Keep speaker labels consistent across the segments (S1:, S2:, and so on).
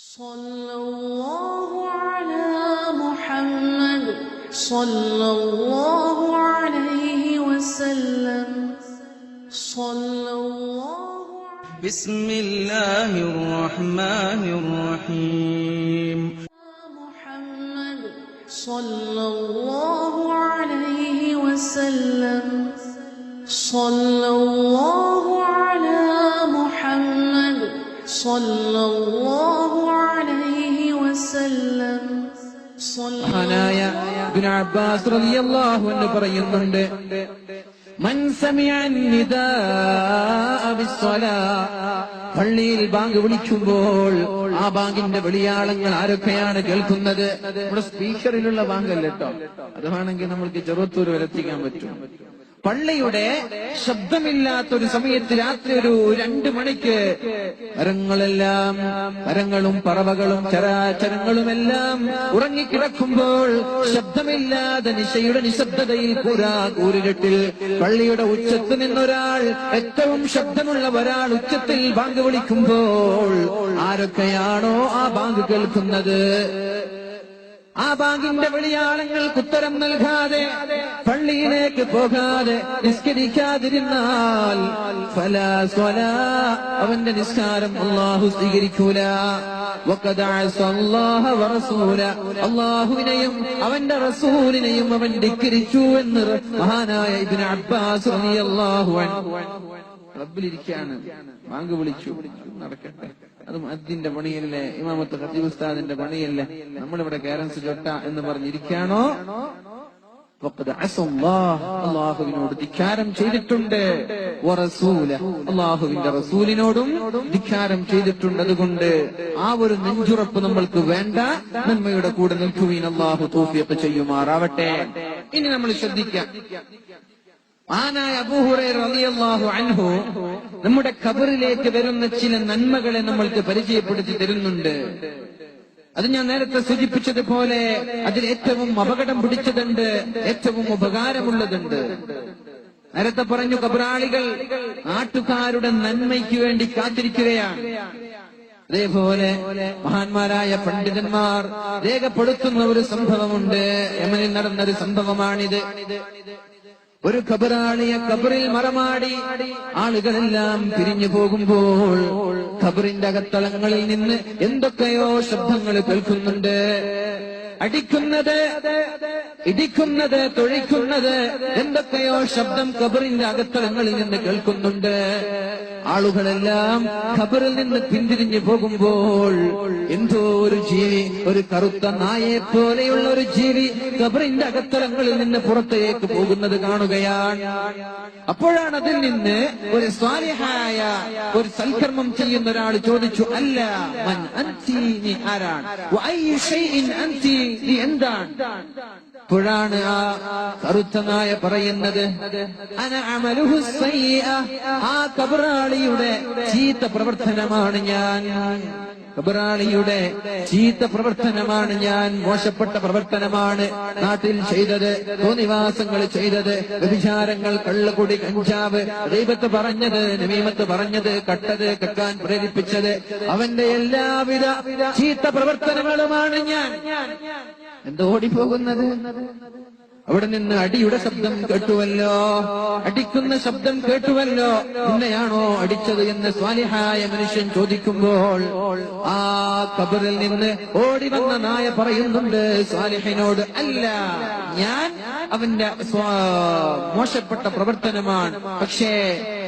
S1: صلى الله على محمد صلى الله عليه وسلم. صلى الله
S2: بسم الله الرحمن الرحيم.
S1: محمد صلى الله عليه وسلم. صلى الله على محمد صلى الله
S3: മഹാനായ അബ്ബാസ് റളിയല്ലാഹു അൻഹു പറയുന്നുണ്ട് പള്ളിയിൽ ബാങ്ക് വിളിക്കുമ്പോൾ ആ ബാങ്കിന്റെ വെളിയാളങ്ങൾ ആരൊക്കെയാണ് കേൾക്കുന്നത്? നമ്മുടെ സ്പീക്കറിലുള്ള ബാങ്കല്ല കേട്ടോ അത് വേണമെങ്കിൽ നമ്മൾക്ക് ചെറുത്തൂർ വരെ എത്തിക്കാൻ പറ്റും. പള്ളിയുടെ ശബ്ദമില്ലാത്തൊരു സമയത്ത് രാത്രി ഒരു രണ്ട് മണിക്ക് മരങ്ങളെല്ലാം മരങ്ങളും പറവകളും ചരാചരങ്ങളുമെല്ലാം ഉറങ്ങിക്കിടക്കുമ്പോൾ ശബ്ദമില്ലാതെ നിശയുടെ നിശബ്ദതയിൽ പുരാ കൂരിരട്ടിൽ പള്ളിയുടെ ഉച്ചത്ത് നിന്നൊരാൾ ഏറ്റവും ശബ്ദമുള്ള ഒരാൾ ഉച്ചത്തിൽ ബാങ്ക് വിളിക്കുമ്പോൾ ആരൊക്കെയാണോ ആ ബാങ്ക് കേൾക്കുന്നത്? ആ ബാങ്കിന്റെ വെളിയാളങ്ങൾക്ക് ഉത്തരം നൽകാതെ പള്ളിയിലേക്ക് പോകാതെ നിസ്കരിക്കാതിരുന്നാൽ അവന്റെ നിസ്കാരം അള്ളാഹു സ്വീകരിക്കൂല. അള്ളാഹുവിനെയും അവന്റെ റസൂലിനെയും അവൻ ധിക്കരിച്ചു എന്ന് മഹാനായ ഇബ്നു അബ്ബാസ് റളിയല്ലാഹു റബ്ബിലിരിക്കാണ് ബാങ്ക് വിളിച്ചു. നടക്കട്ടെ. അത് മദ്ദിന്റെ പണിയല്ലേ? ഇമാമത്ത് ഖത്തീബ് ഉസ്താദിന്റെ പണിയല്ലേ? നമ്മളിവിടെ കാരൻസ് ചൊട്ട എന്ന് പറഞ്ഞിരിക്കാണോ അള്ളാഹുവിനോട് ധിക്കാരം ചെയ്തിട്ടുണ്ട്. അള്ളാഹുവിന്റെ റസൂലിനോടും ധിക്കാരം ചെയ്തിട്ടുണ്ട്. അതുകൊണ്ട് ആ ഒരു നെഞ്ചുറപ്പ് നമ്മൾക്ക് വേണ്ട. നന്മയുടെ കൂടെ നിൽക്കുവീൻ അള്ളാഹു തോഫിയൊക്കെ ചെയ്യുമാറാവട്ടെ. ഇനി നമ്മൾ ശ്രദ്ധിക്കാം. മഹാനായ റളിയല്ലാഹു അൻഹു നമ്മുടെ ഖബറിലേക്ക് വരുന്ന ചില നന്മകളെ നമ്മൾക്ക് പരിചയപ്പെടുത്തി തരുന്നുണ്ട്. അത് ഞാൻ നേരത്തെ സൂചിപ്പിച്ചതുപോലെ അതിൽ ഏറ്റവും അപകടം പിടിച്ചതുണ്ട് ഏറ്റവും ഉപകാരമുള്ളതുണ്ട്. നേരത്തെ പറഞ്ഞു കബറാളികൾ നാട്ടുകാരുടെ നന്മയ്ക്ക് വേണ്ടി കാത്തിരിക്കുകയാണ്. അതേപോലെ മഹാന്മാരായ പണ്ഡിതന്മാർ രേഖപ്പെടുത്തുന്ന ഒരു സംഭവമുണ്ട്. യമനിൽ നടന്ന ഒരു സംഭവമാണിത്. ഒരു ഖബറാളിയെ ഖബറിൽ മറമാടി ആളുകളെല്ലാം പിരിഞ്ഞു പോകുമ്പോൾ ഖബറിന്റെ അകത്തളങ്ങളിൽ നിന്ന് എന്തൊക്കെയോ ശബ്ദങ്ങൾ കേൾക്കുന്നുണ്ട്. അടിക്കുന്നത് ഇടിക്കുന്നത് തൊഴിക്കുന്നത് എന്തൊക്കെയോ ശബ്ദം ഖബറിന്റെ അകത്തളങ്ങളിൽ നിന്ന് കേൾക്കുന്നുണ്ട്. ആളുകളെല്ലാം ഖബറിൽ നിന്ന് പിന്തിരിഞ്ഞു പോകുമ്പോൾ എന്തോ ഒരു ജീവി ഒരു കറുത്ത നായെ പോലെയുള്ള ഒരു ജീവി ഖബറിന്റെ അകത്തളങ്ങളിൽ നിന്ന് പുറത്തേക്ക് പോകുന്നത് കാണുകയാണ്. അപ്പോഴാണ് അതിൽ നിന്ന് ഒരു സ്വാലിഹായ ഒരു സൽക്കർമ്മം ചെയ്യുന്ന ഒരാൾ ചോദിച്ചു അല്ല മൻ ആരാണ്? എന്താണ്? അപ്പോഴാണ് ആ കറുത്ത നായ പറയുന്നത്. ആ കബറാളിയുടെ ചീത്ത പ്രവർത്തനമാണ് ഞാൻ കബറാളിയുടെ ചീത്ത പ്രവർത്തനമാണ് ഞാൻ മോശപ്പെട്ട പ്രവർത്തനമാണ് നാട്ടിൽ ചെയ്തത് തോന്നിവാസങ്ങൾ ചെയ്തത് വ്യഭിചാരങ്ങൾ കള്ളുകുടി കഞ്ചാവ് ദൈവത്ത് പറഞ്ഞത് നമീമത്ത് പറഞ്ഞത് കട്ടത് കെക്കാൻ പ്രേരിപ്പിച്ചത് അവന്റെ എല്ലാവിധ ചീത്ത പ്രവർത്തനങ്ങളുമാണ് ഞാൻ. എന്തോടി ഓടിപ്പോകുന്നത്? അവിടെ നിന്ന് അടിയുടെ ശബ്ദം കേട്ടുവല്ലോ. അടിക്കുന്ന ശബ്ദം കേട്ടുവല്ലോ. എന്നെയാണോ അടിച്ചത് എന്ന് സ്വാലിഹായ മനുഷ്യൻ ചോദിക്കുമ്പോൾ ആ കബറിൽ നിന്ന് ഓടി വന്ന നായ പറയുന്നുണ്ട് സ്വാലിഹിനോട് അല്ല ഞാൻ അവന്റെ മോശപ്പെട്ട പ്രവർത്തനമാണ്. പക്ഷേ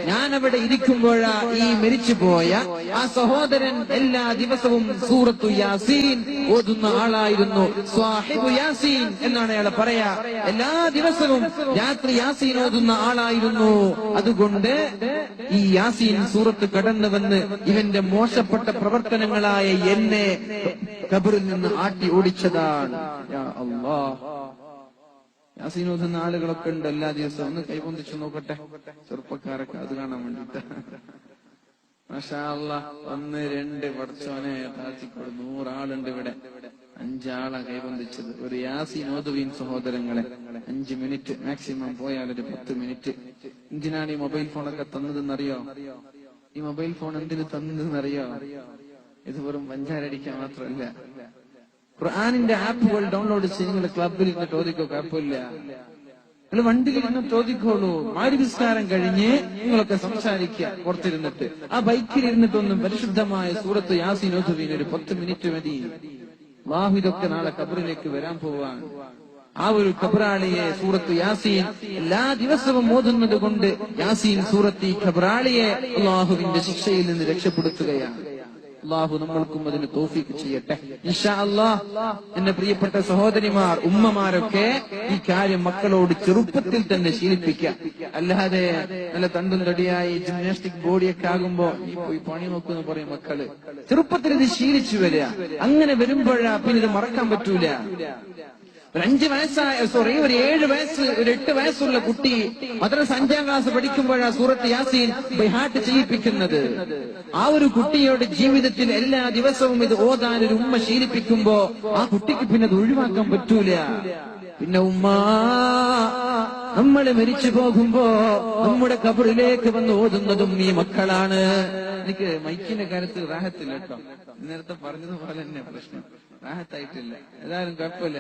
S3: ഞാൻ അവിടെ ഇരിക്കുമ്പോഴാ ഈ മരിച്ചുപോയ ആ സഹോദരൻ എല്ലാ ദിവസവും സൂറത്തു യാസീൻ ഓതുന്ന ആളായിരുന്നു. സ്വാഹിബു യാസീൻ എന്നാണ് അയാൾ പറയാ. എല്ലാ ദിവസവും രാത്രി യാസീൻ ഓതുന്ന ആളായിരുന്നു. അതുകൊണ്ട് ഈ യാസീൻ സൂറത്ത് കടന്നു വന്ന് ഇവന്റെ മോശപ്പെട്ട പ്രവർത്തനങ്ങളായ എന്നെ കബറിൽ നിന്ന് ആട്ടി ഓടിച്ചതാണ്. യാ ഓതുന്ന ആളുകളൊക്കെ ഉണ്ട് എല്ലാ ദിവസവും. ഒന്ന് കൈപൊന്തിച്ചു നോക്കട്ടെ. ചെറുപ്പക്കാരൊക്കെ അത് കാണാൻ വേണ്ടിട്ട്. മാഷാ അല്ലാ ഒന്ന് രണ്ട് പഠിച്ചോനെ താഴ്ത്തിക്കോട് നൂറാളുണ്ട് ഇവിടെ. അഞ്ചാളാ കൈപൊന്തിച്ചത് ഒരു യാസീൻ സഹോദരങ്ങളെ. അഞ്ച് മിനിറ്റ് മാക്സിമം പോയാൽ ഒരു പത്ത് മിനിറ്റ്. എന്തിനാണ് ഈ മൊബൈൽ ഫോണൊക്കെ തന്നതെന്നറിയോ? ഈ മൊബൈൽ ഫോൺ എന്തിനു തന്നതെന്നറിയോ? ഇത് വെറും പഞ്ചാരടിക്കാൻ മാത്രമല്ല. ഖുർആാനിന്റെ ആപ്പുകൾ ഡൗൺലോഡ് ചെയ്ത് നിങ്ങൾ ക്ലബിൽ ഇരുന്ന് ചോദിക്കോ കുഴപ്പമില്ല. നിങ്ങൾ വണ്ടിയിൽ വണ്ടിയിലിരുന്ന് ചോദിക്കോളൂ. മാരുവിസ്കാരം കഴിഞ്ഞ് നിങ്ങളൊക്കെ സംസാരിക്കുക പുറത്തിരുന്നിട്ട്. ആ ബൈക്കിൽ ഇരുന്നിട്ടൊന്നും പരിശുദ്ധമായ സൂറത്ത് യാസീൻ ഓതുവീൻ ഒരു പത്ത് മിനിറ്റ് മതി. വാഹിതൊക്കെ നാളെ കബറിലേക്ക് വരാൻ പോവാൻ. ആ ഒരു ഖബറാളിയെ സൂറത്ത് യാസീൻ എല്ലാ ദിവസവും ഓതുന്നത് കൊണ്ട് യാസീൻ സൂറത്ത് ഈ ഖബറാളിയെ അള്ളാഹുവിന്റെ ശിക്ഷയിൽ നിന്ന് രക്ഷപ്പെടുത്തുകയാണ്. അള്ളാഹു നമ്മൾക്കും അതിന് തോഫിക്ക് ചെയ്യട്ടെ. ഇൻഷാ അല്ലാഹ് എന്റെ പ്രിയപ്പെട്ട സഹോദരിമാർ ഉമ്മമാരൊക്കെ ഈ കാര്യം മക്കളോട് ചെറുപ്പത്തിൽ തന്നെ ശീലിപ്പിക്കുക. അല്ലാതെ നല്ല തണ്ടും തടിയായി ജിംനാസ്റ്റിക് ബോഡിയൊക്കെ ആകുമ്പോ നീ പോയി പണി നോക്കുന്ന പറയും മക്കൾ. ചെറുപ്പത്തിൽ ഇത് ശീലിച്ചു വരിക. അങ്ങനെ വരുമ്പോഴാ പിന്നെ ഇത് മറക്കാൻ പറ്റൂല. ഒരു അഞ്ച് വയസ്സായ സോറി ഒരു ഏഴ് വയസ്സ് ഒരു എട്ട് വയസ്സുള്ള കുട്ടി മദ്രസ അഞ്ചാം ക്ലാസ് പഠിക്കുമ്പോഴാണ് സൂറത്ത് യാസീൻ ബൈഹാട്ട് ചെയ്യിപ്പിക്കുന്നത്. ആ ഒരു കുട്ടിയുടെ ജീവിതത്തിൽ എല്ലാ ദിവസവും ഇത് ഓതാൻ ഒരു ഉമ്മ ശീലിപ്പിക്കുമ്പോ ആ കുട്ടിക്ക് പിന്നെ അത് ഒഴിവാക്കാൻ പറ്റൂല. പിന്നെ ഉമ്മ നമ്മൾ മരിച്ചു പോകുമ്പോ നമ്മുടെ കബറിലേക്ക് വന്ന് ഓതുന്നതും ഈ മക്കളാണ്. എനിക്ക് മൈക്കിന്റെ കാര്യത്തിൽ റാഹത്തില്ല കേട്ടോ. നേരത്തെ പറഞ്ഞതുപോലെ തന്നെ പ്രശ്നം. റാഹത്തായിട്ടില്ല ഏതായാലും കുഴപ്പമില്ല.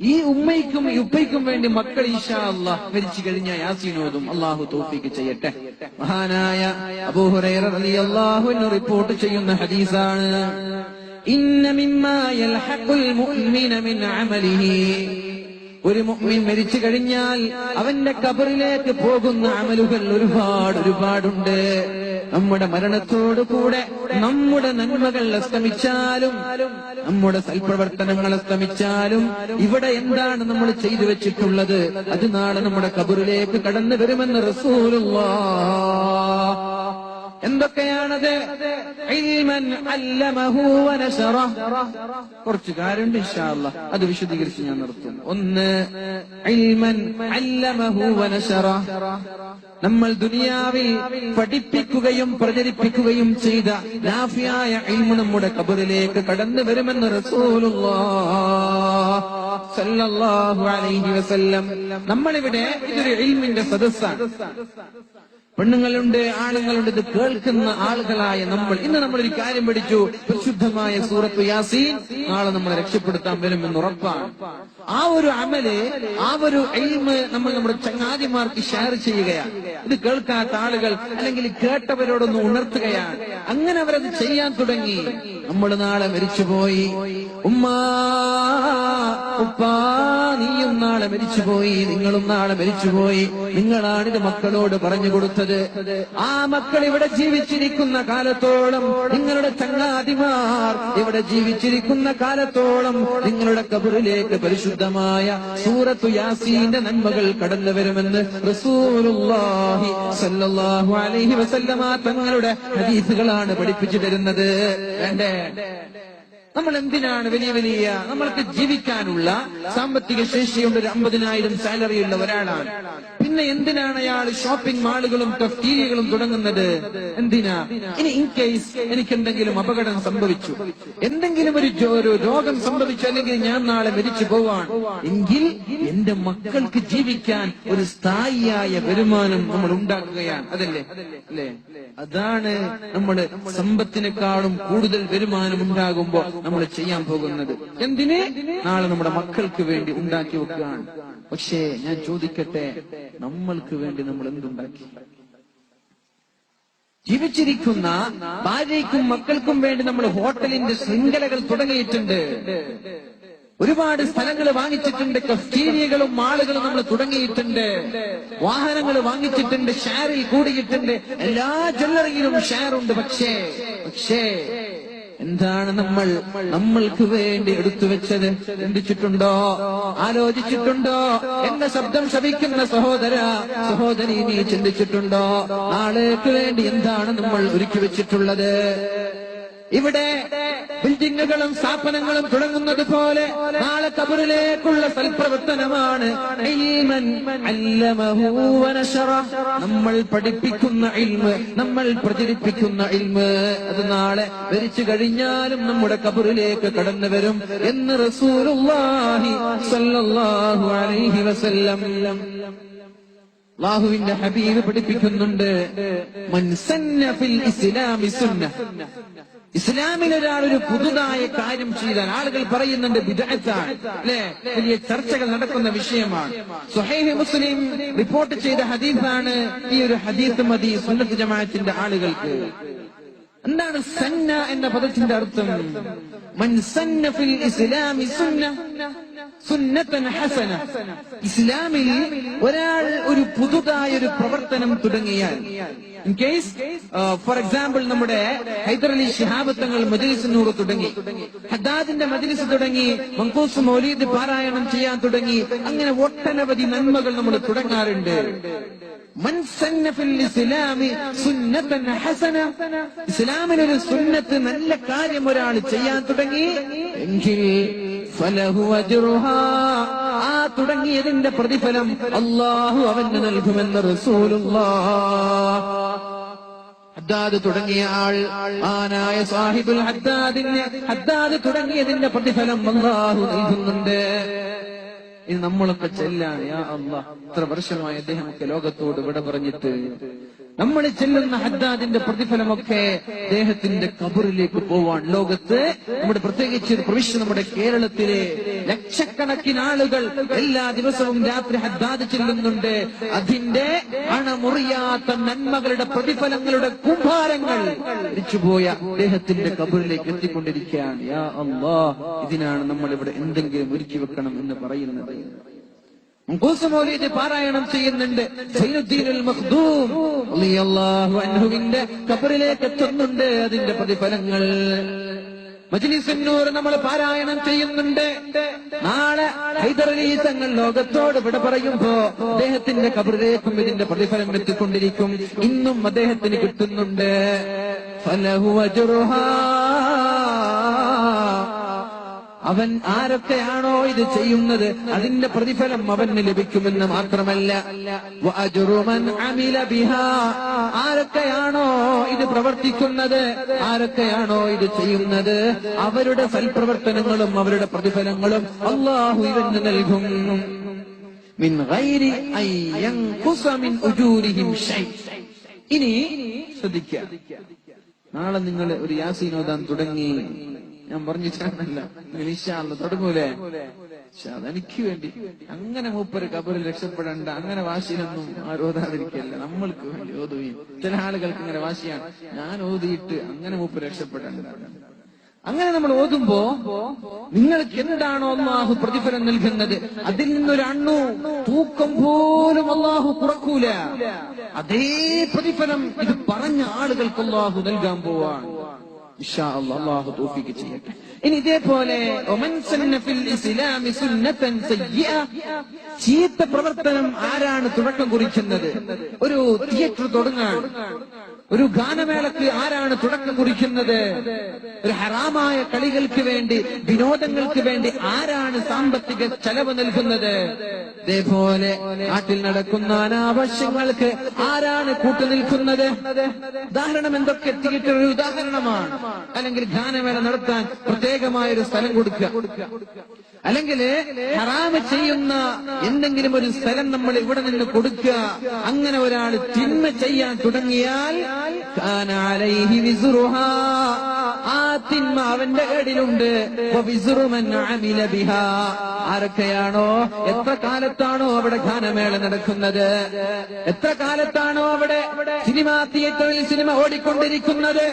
S3: ഈ ഉമ്മയ്ക്കും ഉപ്പയ്ക്കും വേണ്ടി മക്കൾ ഈശാ അള്ളാഹ് മരിച്ചു കഴിഞ്ഞ യാസീനോദും അള്ളാഹു തോഫിക്ക് ചെയ്യട്ടെ. മഹാനായ അബൂഹുറൈറ റളിയല്ലാഹു അൻഹു റിപ്പോർട്ട് ചെയ്യുന്ന ഹദീസാണ്. ഇന്ന മിമ്മാ യൽഹഖുൽ മുഅ്മിന മിൻ ഒരു മുഅ്മിൻ മരിച്ചു കഴിഞ്ഞാൽ അവന്റെ കബറിലേക്ക് പോകുന്ന അമലുകൾ ഒരുപാട് ഒരുപാടുണ്ട്. നമ്മുടെ മരണത്തോടു കൂടെ നമ്മുടെ നന്മകൾ അസ്തമിച്ചാലും നമ്മുടെ സൽപ്രവർത്തനങ്ങൾ അസ്തമിച്ചാലും ഇവിടെ എന്താണ് നമ്മൾ ചെയ്തു വെച്ചിട്ടുള്ളത്? അത് നാളെ നമ്മുടെ കബറിലേക്ക് കടന്നു വരുമെന്ന് റസൂലുള്ളാഹ് എന്തൊക്കെയാണത്. കുറച്ച് കാര്യമുണ്ട് ഇൻഷാ അല്ലാഹ്. അത് വിശദീകരിച്ച് ഞാൻ നിർത്തും ഒന്ന്. നമ്മൾ ദുനിയാവിൽ പഠിപ്പിക്കുകയും പ്രചരിപ്പിക്കുകയും ചെയ്ത നാഫിയായ ഇൽമു നമ്മുടെ കബറിലേക്ക് കടന്നു വരുമെന്ന് റസൂലുള്ള നമ്മളിവിടെ ഇതൊരു ഇൽമിന്റെ സദസ്സാണ് പെണ്ണുങ്ങളുണ്ട് ആണുങ്ങളുണ്ട് ഇത് കേൾക്കുന്ന ആളുകളായ നമ്മൾ. ഇന്ന് നമ്മൾ ഒരു കാര്യം പഠിച്ചു. പരിശുദ്ധമായ സൂറത്ത് യാസീൻ. നാളെ നമ്മളെ രക്ഷപ്പെടുത്താൻ വരുമെന്ന് ഉറപ്പാണ്. ആ ഒരു അമൽ ആ ഒരു എയിമ് നമ്മൾ നമ്മുടെ ചങ്ങാതിമാർക്ക് ഷെയർ ചെയ്യുകയാണ്. ഇത് കേൾക്കാത്ത ആളുകൾ അല്ലെങ്കിൽ കേട്ടവരോടൊന്ന് ഉണർത്തുകയാണ്. അങ്ങനെ അവരത് ചെയ്യാൻ തുടങ്ങി. നമ്മൾ നാളെ മരിച്ചുപോയി. ഉമ്മാ ഉപ്പാ നീയും നാളെ മരിച്ചുപോയി. നിങ്ങളും നാളെ മരിച്ചുപോയി. നിങ്ങളാണ് ഇത് മക്കളോട് പറഞ്ഞു കൊടുത്തത്. ആ മക്കൾ ഇവിടെ ജീവിച്ചിരിക്കുന്ന കാലത്തോളം നിങ്ങളുടെ ചങ്ങാതിമാർ ഇവിടെ ജീവിച്ചിരിക്കുന്ന കാലത്തോളം നിങ്ങളുടെ കബറിലേക്ക് പരിശുദ്ധമായ സൂറത്തു യാസീന്റെ നന്മകൾ കടന്നു വരുമെന്ന് അലൈഹി വസല്ലമ തങ്ങളുടെ ഹദീസുകളാണ് പഠിപ്പിച്ചു തരുന്നത് നമ്മൾ എന്തിനാണ് വലിയ വലിയ നമ്മൾക്ക് ജീവിക്കാനുള്ള സാമ്പത്തിക ശേഷിയുണ്ട് ഒരു അമ്പതിനായിരം സാലറി ഉള്ള ഒരാളാണ്. പിന്നെ എന്തിനാണ് അയാൾ ഷോപ്പിംഗ് മാളുകളും കഫ്റ്റീരിയകളും തുടങ്ങുന്നത്? എന്തിനാ? ഇനി ഇൻ കേസ് എനിക്ക് എന്തെങ്കിലും അപകടം സംഭവിച്ചു. എന്തെങ്കിലും ഒരു രോഗം സംഭവിച്ചു അല്ലെങ്കിൽ ഞാൻ നാളെ മരിച്ചു പോവാൻ. എങ്കിൽ എന്റെ മക്കൾക്ക് ജീവിക്കാൻ ഒരു സ്ഥായിയായ വരുമാനം നമ്മൾ ഉണ്ടാക്കുകയാണ്. അതല്ലേ? അതാണ് നമ്മൾ സമ്പത്തിനേക്കാളും കൂടുതൽ വരുമാനം ഉണ്ടാകുമ്പോൾ നമ്മൾ ചെയ്യാൻ പോകുന്നത്. എന്തിനെ? നാളെ നമ്മുടെ മക്കൾക്ക് വേണ്ടി ഉണ്ടാക്കി വെക്കുകയാണ്. പക്ഷേ ഞാൻ ചോദിക്കട്ടെ നമ്മൾക്ക് വേണ്ടി നമ്മൾ എന്തുണ്ടാക്കി? ജീവിച്ചിരിക്കുന്ന ഭാര്യയ്ക്കും മക്കൾക്കും വേണ്ടി നമ്മൾ ഹോട്ടലിന്റെ ശൃംഖലകൾ തുടങ്ങിയിട്ടുണ്ട്. ഒരുപാട് സ്ഥലങ്ങൾ വാങ്ങിച്ചിട്ടുണ്ട് കഫ്റ്റീരിയകളും മാളുകളും നമ്മൾ തുടങ്ങിയിട്ടുണ്ട്. വാഹനങ്ങൾ വാങ്ങിച്ചിട്ടുണ്ട് ഷെയറിൽ കൂടിയിട്ടുണ്ട്. എല്ലാ ജ്വല്ലറിയിലും ഷെയർ ഉണ്ട് പക്ഷേ പക്ഷേ എന്താണ് നമ്മൾ? നമ്മൾക്ക് വേണ്ടി എടുത്തു വെച്ചത് ചിന്തിച്ചിട്ടുണ്ടോ? ആലോചിച്ചിട്ടുണ്ടോ? എന്ന ശബ്ദം ശപിക്കുന്ന സഹോദര സഹോദരി നീ ചിന്തിച്ചിട്ടുണ്ടോ? നാളേക്ക് വേണ്ടി എന്താണ് നമ്മൾ ഒരുക്കി വെച്ചിട്ടുള്ളത്? ഇവിടെ ബിൽഡിങ്ങുകളും സ്ഥാപനങ്ങളും തുടങ്ങുന്നത് പോലെ നാളെ കബറിലേക്കുള്ള സൽപ്രവർത്തനമാണ്. നമ്മൾ പഠിപ്പിക്കുന്ന ഇൽമ് നമ്മൾ പ്രചരിപ്പിക്കുന്ന ഇൽമ്. അത് നാളെ മരിച്ചു കഴിഞ്ഞാലും നമ്മുടെ കബറിലേക്ക് കടന്നു വരും എന്ന് റസൂലുള്ളാഹി അലൈഹി വസല്ലം അള്ളാഹുവിന്റെ ഹബീബ് പഠിപ്പിക്കുന്നുണ്ട്. മൻ സന്ന ഫിൽ ഇസ്ലാമി സുന്ന. ഇസ്ലാമിൽ ഒരു പുതുതായ കാര്യം ചെയ്താൽ ആളുകൾ പറയുന്നുണ്ട് ബിദഅത്താണ്. അല്ലെ? വലിയ ചർച്ചകൾ നടക്കുന്ന വിഷയമാണ്. സുഹൈഹ് മുസ്ലിം റിപ്പോർട്ട് ചെയ്ത ഹദീസാണ് ഈ ഒരു ഹദീസ് മതി സുന്നത്ത് ജമാഅത്തിന്റെ ആളുകൾക്ക്. എന്താണ് സന്ന എന്ന പദത്തിന്റെ അർത്ഥം? മൻ സന്ന ഫിൽ ഇസ്ലാമി സുന്ന. സുന്നത്തൻ ഹസന. ഇസ്ലാമിൽ ഒരാൾ ഒരു പുതുതായ ഒരു പ്രവർത്തനം തുടങ്ങിയാൽ ഇൻ കേസ് ഫോർ എക്സാമ്പിൾ നമ്മുടെ ഹൈദരലി ശിഹാബത്തങ്ങൾ തങ്ങൾ മജ്ലിസിനൂറ് തുടങ്ങി ഹദ്ദാദിന്റെ മജിലിസ് തുടങ്ങി മങ്കൂസ് മൗലീദ് പാരായണം ചെയ്യാൻ തുടങ്ങി അങ്ങനെ ഒട്ടനവധി നന്മകൾ നമ്മൾ തുടങ്ങാറുണ്ട്. മൻ സന്ന ഇസ്ലാമി സുന്നത്തൻ ഹസന. ഇസ്ലാമിൽ ഒരു സുന്നത്ത് നല്ല കാര്യം ഒരാൾ ചെയ്യാൻ തുടങ്ങി എങ്കിൽ ആ തുടങ്ങിയതിന്റെ പ്രതിഫലം അള്ളാഹു അവന് നൽകുമെന്ന് റസൂലുള്ള ഹദ്ദാദ് തുടങ്ങിയ ആൾ ആനായ സാഹിബുൽ ഹദ്ദാദിന് ഹദ്ദാദ് തുടങ്ങിയതിന്റെ പ്രതിഫലം അള്ളാഹു നൽകുന്നുണ്ട്. ഇനി നമ്മളൊക്കെ ചെല്ലാണ് യാ അള്ളാഹ് ഇത്ര വർഷമായി അദ്ദേഹമൊക്കെ ലോകത്തോട് വിട പറഞ്ഞിട്ട് നമ്മൾ ചെല്ലുന്ന ഹദ്ദാദിന്റെ പ്രതിഫലമൊക്കെ അദ്ദേഹത്തിന്റെ കബറിലേക്ക് പോവാൻ ലോകത്ത് നമ്മുടെ പ്രത്യേകിച്ച് പ്രവിശ്യ നമ്മുടെ കേരളത്തിലെ ലക്ഷക്കണക്കിന് ആളുകൾ എല്ലാ ദിവസവും രാത്രി ഹദ്ദാദ് ചെല്ലുന്നുണ്ട്. അതിന്റെ അണമുറിയാത്ത നന്മകളുടെ പ്രതിഫലങ്ങളുടെ കുംഭാരങ്ങൾ തിരിച്ചുപോയ അദ്ദേഹത്തിന്റെ കബറിലേക്ക് എത്തിക്കൊണ്ടിരിക്കുകയാണ്. യാ അള്ളാ ഇതിനാണ് നമ്മൾ ഇവിടെ എന്തെങ്കിലും ഒരുക്കി വെക്കണം എന്ന് പറയുന്നത്. മൗലീദ് പാരായണം ചെയ്യുന്നുണ്ട്. അൻഹുവിന്റെ ഖബറിലേക്ക് എത്തുന്നുണ്ട് അതിന്റെ പ്രതിഫലങ്ങൾ. മജ്ലിസുന്നൂർ നമ്മൾ പാരായണം ചെയ്യുന്നുണ്ട്. നാളെ ഹൈദറലി തങ്ങൾ ലോകത്തോട് വിട പറയുമ്പോ അദ്ദേഹത്തിന്റെ കബറിലേക്കും ഇതിന്റെ പ്രതിഫലം എത്തിക്കൊണ്ടിരിക്കും. ഇന്നും അദ്ദേഹത്തിന് കിട്ടുന്നുണ്ട്. ഫലഹു അജ്റുഹാ അവൻ ആരൊക്കെയാണോ ഇത് ചെയ്യുന്നത് അതിന്റെ പ്രതിഫലം അവന് ലഭിക്കുമെന്ന് മാത്രമല്ല. ആരൊക്കെയാണോ ഇത് പ്രവർത്തിക്കുന്നത്? ആരൊക്കെയാണോ ഇത് ചെയ്യുന്നത്? അവരുടെ സൽപ്രവർത്തനങ്ങളും അവരുടെ പ്രതിഫലങ്ങളും അള്ളാഹു ഇവന് നൽകും. മിൻ. ഇനി ശ്രദ്ധിക്കുക നാളെ നിങ്ങൾ ഒരു യാസീൻ ഓതാൻ തുടങ്ങി. ഞാൻ പറഞ്ഞു ചേർന്നല്ല നിലിശാന്ന് തുടങ്ങൂലേ? അതെനിക്ക് വേണ്ടി. അങ്ങനെ മൂപ്പര് കബറിൽ രക്ഷപ്പെടണ്ട അങ്ങനെ വാശിയിലൊന്നും ആരും ഓതാതിരിക്കല്ല. നമ്മൾക്ക് വേണ്ടി ഓതുകയും. ചില ആളുകൾക്ക് ഇങ്ങനെ വാശിയാണ്. ഞാൻ ഓതിയിട്ട് അങ്ങനെ മൂപ്പര് രക്ഷപ്പെടണ്ട. അങ്ങനെ നമ്മൾ ഓതുമ്പോ നിങ്ങൾക്ക് എന്താണോ അള്ളാഹു പ്രതിഫലം നൽകുന്നത്? അതിൽ നിന്നൊരു അണ്ണു തൂക്കം പോലും അള്ളാഹു കുറക്കൂല അതേ പ്രതിഫലം ഇത് പറഞ്ഞ ആളുകൾക്ക് അള്ളാഹു നൽകാൻ പോവാണ്. അള്ളാഹു ഇനി ഇതേപോലെ ചീത്ത പ്രവർത്തനം ആരാണ് തുടക്കം കുറിക്കുന്നത് ഒരു തിയേറ്റർ തുടങ്ങാൻ. ഒരു ഗാനമേളക്ക് ആരാണ് തുടക്കം കുറിക്കുന്നത്? ഒരു ഹറാമായ കളികൾക്ക് വേണ്ടി വിനോദങ്ങൾക്ക് വേണ്ടി ആരാണ് സാമ്പത്തിക ചെലവ് നൽകുന്നത്? ഇതേപോലെ നാട്ടിൽ നടക്കുന്ന അനാവശ്യങ്ങൾക്ക് ആരാണ് കൂട്ടുനിൽക്കുന്നത് ഉദാഹരണം എന്തൊക്കെ? എത്തിയിട്ട് ഒരു ഉദാഹരണമാണ്. അല്ലെങ്കിൽ ഗാനമേള നടത്താൻ പ്രത്യേകമായ ഒരു സ്ഥലം കൊടുക്കുക. അല്ലെങ്കിൽ ഹറാമ് ചെയ്യുന്ന എന്തെങ്കിലും ഒരു സ്ഥലം നമ്മൾ ഇവിടെ നിന്ന് കൊടുക്കുക അങ്ങനെ ഒരാൾ തിന്മ ചെയ്യാൻ തുടങ്ങിയാൽ. ആ തിന്മ അവന്റെ കടിലുണ്ട്. ആരൊക്കെയാണോ? എത്ര കാലത്താണോ അവിടെ ഗാനമേള നടക്കുന്നത്? എത്ര കാലത്താണോ അവിടെ സിനിമാ തിയേറ്ററിൽ സിനിമ ഓടിക്കൊണ്ടിരിക്കുന്നത്?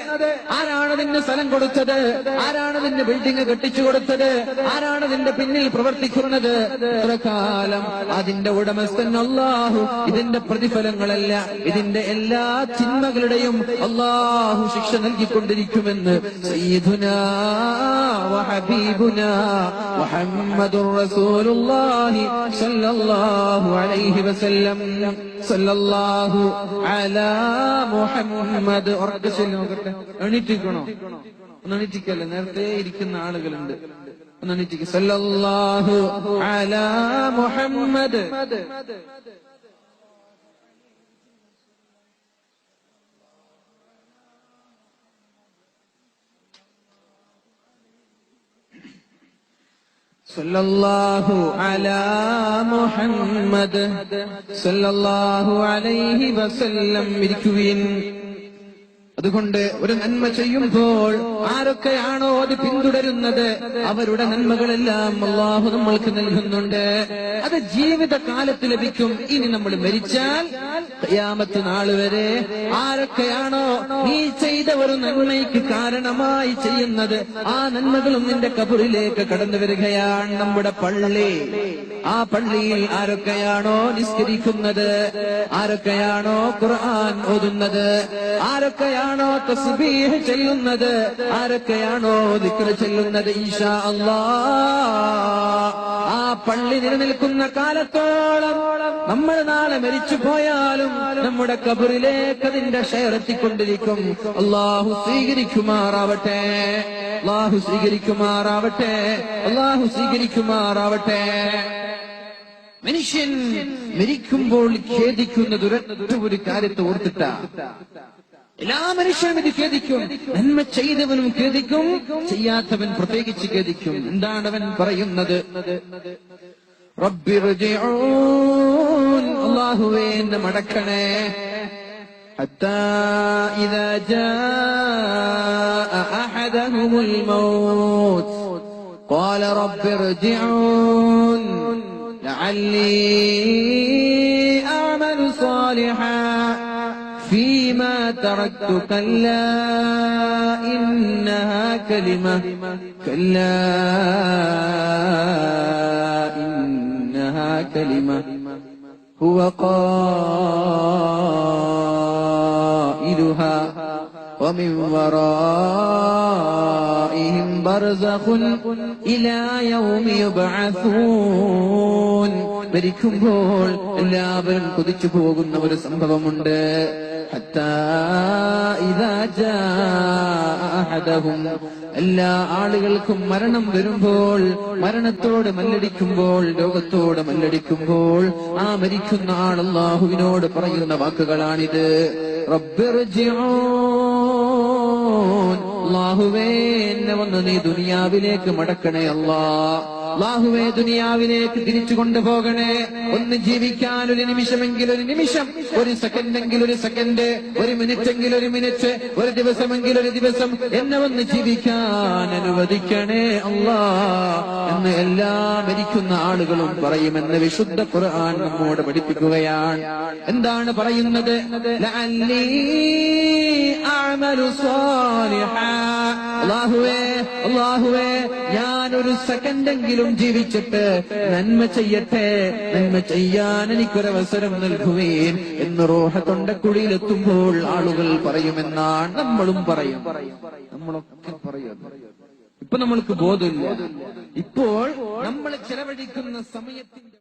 S3: ആരാണ് നിന്ന് സ്ഥലം കൊടുത്തത്? ആരാണ് നിന്ന് ബിൽഡിംഗ് കെട്ടിച്ചു കൊടുത്തത്? ആരാണ് ഇതിന്റെ പിന്നിൽ പ്രവർത്തിക്കുന്നത് കാലം അതിന്റെ ഉടമസ്ഥൻ അള്ളാഹു ഇതിന്റെ പ്രതിഫലങ്ങളല്ല ഇതിന്റെ എല്ലാ ചിന്മകളുടെയും അള്ളാഹു ശിക്ഷ നൽകിക്കൊണ്ടിരിക്കുമെന്ന്. മുഹമ്മദ്. ഉറക്കെ നോക്കട്ടെ. എണീറ്റിക്കണോ? ഒന്ന് എണീറ്റിക്കല്ലേ? നേരത്തെ ഇരിക്കുന്ന ആളുകളുണ്ട്. ഒന്ന് എണീറ്റിക്ക സല്ലല്ലാഹു അലാ മുഹമ്മദ്. സല്ലല്ലാഹു അലാ മുഹമ്മദ്. സല്ലല്ലാഹു അലൈഹി വസല്ലം ഇരിക്കുവിൻ. അതുകൊണ്ട് ഒരു നന്മ ചെയ്യുമ്പോൾ ആരൊക്കെയാണോ അത് പിന്തുടരുന്നത് അവരുടെ നന്മകളെല്ലാം അള്ളാഹു നമ്മൾക്ക് നൽകുന്നുണ്ട്. അത് ജീവിതകാലത്ത് ലഭിക്കും. ഇനി നമ്മൾ മരിച്ചാൽ ഖിയാമത്ത് നാൾ വരെ ആരൊക്കെയാണോ നീ ചെയ്ത ഒരു നന്മയ്ക്ക് കാരണമായി ചെയ്യുന്നത് ആ നന്മകളും നിന്റെ കബറിലേക്ക് കടന്നു വരികയാണ് നമ്മുടെ പള്ളി. ആ പള്ളിയിൽ ആരൊക്കെയാണോ നിസ്കരിക്കുന്നത്? ആരൊക്കെയാണോ ഖുർആൻ ഓതുന്നത്? ആരൊക്കെയാണോ തസ്ബീഹ് ചെയ്യുന്നത്? ആരൊക്കെയാണോ ദിക്ർ ചെല്ലുന്നത് ഈശാ ആ പള്ളി നിലനിൽക്കുന്ന കാലത്തോളം നമ്മൾ നാളെ മരിച്ചു പോയാലും നമ്മുടെ കബറിലേക്ക് അതിന്റെ ഷെയർ എത്തിക്കൊണ്ടിരിക്കും. അള്ളാഹു സ്വീകരിക്കുമാറാവട്ടെ. അള്ളാഹു സ്വീകരിക്കുമാറാവട്ടെ. അള്ളാഹു സ്വീകരിക്കുമാറാവട്ടെ. മനുഷ്യൻ മരിക്കുമ്പോൾ ഖേദിക്കുന്ന ദുരന്ത ഒരു കാര്യത്തെ ഓർത്തിട്ട. എല്ലാ മനുഷ്യനും ഇത് ഖേദിക്കും നന്മ ചെയ്തവനും ഖേദിക്കും ചെയ്യാത്തവൻ പ്രത്യേകിച്ച് ഖേദിക്കും എന്താണ് അവൻ പറയുന്നത് റബ്ബി ർജിഊൻ. അല്ലാഹുവേ എന്നെ മടക്കണേ حتى إذا جاء أحدهم الموت قال رب ارجعون لعلي تركت كلا إنها كلمة كلا إنها كلمة هو قائلها ومن ورائهم برزخ إلى يوم يبعثون മരിക്കുമ്പോൾ എല്ലാവരും കൊതിച്ചു പോകുന്ന ഒരു സംഭവമുണ്ട് ഹത്താ ഇദാ ജാ അഹദഹും എല്ലാ ആളുകൾക്കും മരണം വരുമ്പോൾ മരണത്തോട് മല്ലടിക്കുമ്പോൾ ലോകത്തോട് മല്ലടിക്കുമ്പോൾ ആ മരിക്കുന്ന ആൾ അള്ളാഹുവിനോട് പറയുന്ന വാക്കുകളാണിത്. അള്ളാഹുവേ എന്നെ വന്ന് നീ ദുനിയാവിലേക്ക് മടക്കണേ അള്ളാഹ് അള്ളാഹുവേ ദുനിയാവിലേക്ക് തിരിച്ചു കൊണ്ടുപോകണേ ഒന്ന് ജീവിക്കാൻ ഒരു നിമിഷമെങ്കിൽ ഒരു നിമിഷം ഒരു സെക്കൻഡെങ്കിൽ ഒരു സെക്കൻഡ് ഒരു മിനിറ്റെങ്കിൽ ഒരു മിനിറ്റ് ഒരു ദിവസമെങ്കിൽ ഒരു ദിവസം എന്നെ വന്ന് ജീവിക്കാൻ അനുവദിക്കണേ അള്ളാ എന്ന് എല്ലാ മരിക്കുന്ന ആളുകളും പറയുമെന്ന് വിശുദ്ധ ഖുർആൻ നമ്മോട് പഠിപ്പിക്കുകയാണ് എന്താണ് പറയുന്നത് അഅമലു സ്വാലിഹാ. അല്ലാഹുവേ അള്ളാഹുവേ ഞാൻ ഒരു സെക്കൻഡെങ്കിലും ജീവിച്ചിട്ട് നന്മ ചെയ്യട്ടെ നന്മ ചെയ്യാൻ എനിക്കൊരവസരം നൽകുവേൻ എന്ന് റോഹ തൊണ്ടക്കുഴിയിലെത്തുമ്പോൾ ആളുകൾ പറയുമെന്നാണ് നമ്മളും പറയും. നമ്മളൊക്കെ പറയും ഇപ്പൊ നമ്മൾക്ക് ബോധമില്ല. ഇപ്പോൾ നമ്മൾ ചെലവഴിക്കുന്ന സമയത്തിന്റെ